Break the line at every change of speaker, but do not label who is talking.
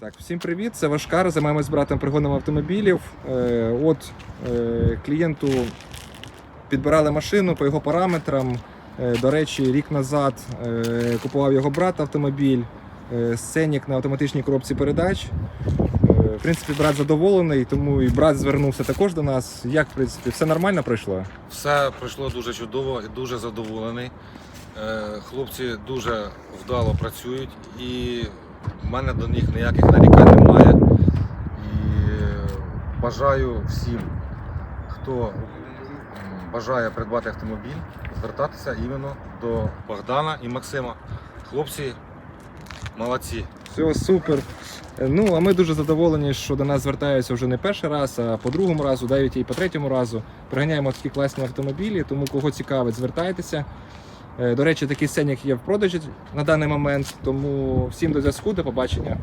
Так, всім привіт, це Вашкар. Займаємось братом пригоном автомобілів. Е, от е, клієнту підбирали машину по його параметрам. Е, до речі, рік назад е, купував його брат автомобіль, е, Сценік на автоматичній коробці передач. Е, в принципі, брат задоволений, тому і брат звернувся також до нас. Як в принципі, все нормально пройшло?
Все пройшло дуже чудово і дуже задоволений. Е, Хлопці дуже вдало працюють і в мене до них ніяких нарікань немає. І бажаю всім, хто бажає придбати автомобіль, звертатися іменно до Богдана і Максима. Хлопці молодці.
Все супер. Ну, а ми дуже задоволені, що до нас звертаються вже не перший раз, а по другому разу, навіть і по третьому разу. Приганяємо такі класні автомобілі, тому кого цікавить, звертайтеся. Е, До речі, такий сценік є в продажі на даний момент, тому всім до зв'язку, до побачення.